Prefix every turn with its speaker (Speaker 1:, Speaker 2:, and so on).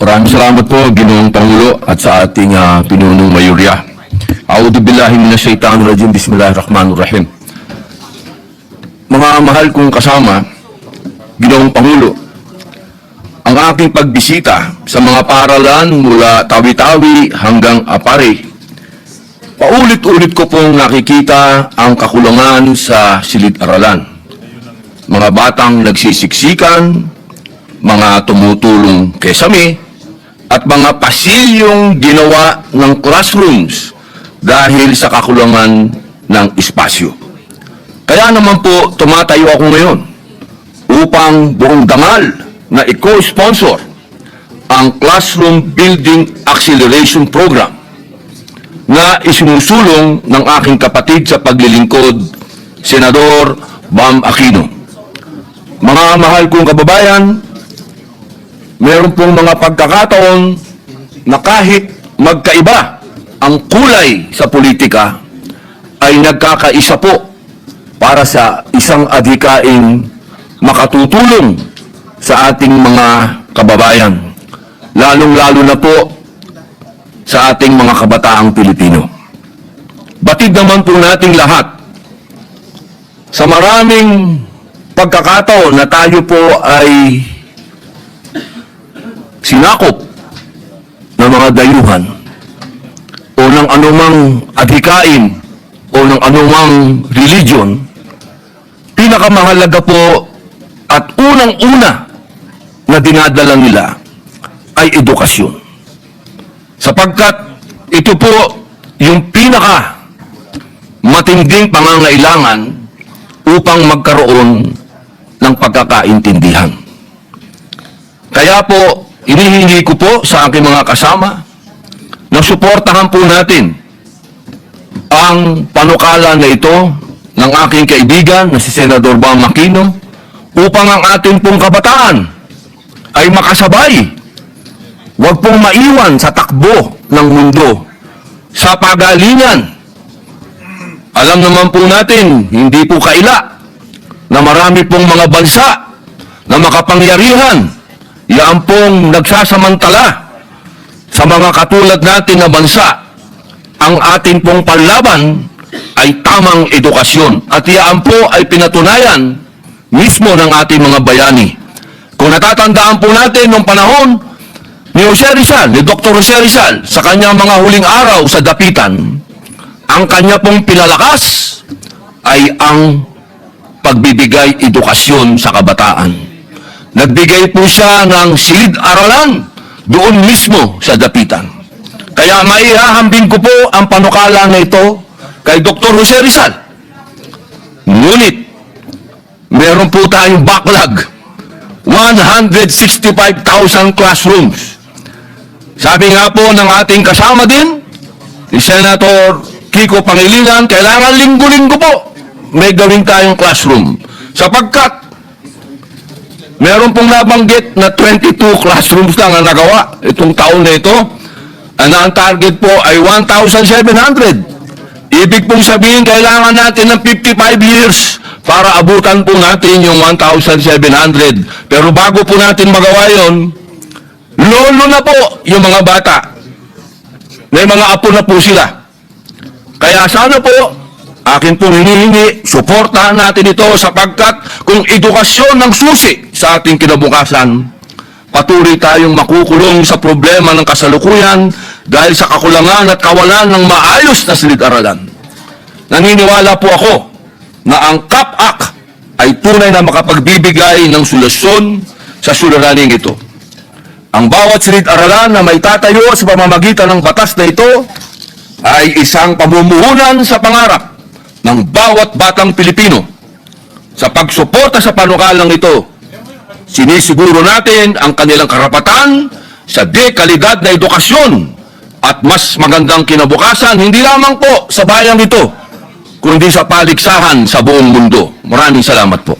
Speaker 1: Maraming salamat po, Ginoong Pangulo, at sa ating ah, pinunong mayurya. A'udhu billahi minash shaitanir rajim. Bismillahirrahmanirrahim. Mga mahal kong kasama, Ginoong Pangulo, ang aking pagbisita sa mga paralan mula Tawi-Tawi hanggang Apare, paulit-ulit ko pong nakikita ang kakulangan sa silid-aralan. Mga batang nagsisiksikan, mga tumutulong kesame, at mga pasilyong ginawa ng classrooms dahil sa kakulangan ng espasyo. Kaya naman po tumatayo ako ngayon upang buong dangal na i-co-sponsor ang Classroom Building Acceleration Program na isinusulong ng aking kapatid sa paglilingkod, Senador Bam Aquino. Mga mahal kong kababayan, meron pong mga pagkakataon na kahit magkaiba ang kulay sa politika, ay nagkakaisa po para sa isang adhikaing makatutulong sa ating mga kababayan, lalong-lalo na po sa ating mga kabataang Pilipino. Batid naman po nating lahat sa maraming pagkakataon na tayo po ay sinakop ng mga dayuhan o ng anumang adhikain o ng anumang religion, pinakamahalaga po at unang-una na dinadala nila ay edukasyon. Sapagkat ito po yung pinaka matinding pangangailangan upang magkaroon ng pagkakaintindihan. Kaya po, inihingi ko po sa aking mga kasama na suportahan po natin ang panukala na ito ng aking kaibigan na si Senador Bam Aquino upang ang ating pong kabataan ay makasabay. Huwag pong maiwan sa takbo ng mundo sa pagalingan. Alam naman po natin, hindi po kaila na marami pong mga bansa na makapangyarihan yan pong nagsasamantala sa mga katulad natin na bansa. Ang ating pong panlaban ay tamang edukasyon. At yan po ay pinatunayan mismo ng ating mga bayani. Kung natatandaan po natin nung panahon ni Jose Rizal, ni Dr. Jose Rizal, sa kanyang mga huling araw sa Dapitan, ang kanya pong pinalakas ay ang pagbibigay edukasyon sa kabataan. Nagbigay po siya ng silid-aralan doon mismo sa Dapitan. Kaya maihahambing ko po ang panukala na ito kay Dr. Jose Rizal. Ngunit, meron po tayong backlog. 165,000 classrooms. Sabi nga po ng ating kasama din, ni Senator Kiko Pangilinan, kailangan linggo-linggo po may gawin tayong classroom. Sapagkat Meron pong nabanggit na 22 classrooms lang ang nagawa itong taon na ito. And ang target po ay 1,700. Ibig pong sabihin, kailangan natin ng 55 years para abutan po natin yung 1,700. Pero bago po natin magawa yon, lolo na po yung mga bata. May mga apo na po sila. Kaya sana po, akin pong hinihingi, suportahan natin ito sapagkat kung edukasyon ng susi sa ating kinabukasan, patuloy tayong makukulong sa problema ng kasalukuyan dahil sa kakulangan at kawalan ng maayos na silid-aralan. Naniniwala po ako na ang CAP-AC ay tunay na makapagbibigay ng solusyon sa suliraning ito. Ang bawat silid-aralan na may tatayo sa pamamagitan ng batas na ito ay isang pamumuhunan sa pangarap ng bawat batang Pilipino. Sa pagsuporta sa panukalang ito, sinisiguro natin ang kanilang karapatan sa dekalidad na edukasyon at mas magandang kinabukasan hindi lamang po sa bayang ito, kundi sa paligsahan sa buong mundo. Maraming salamat po.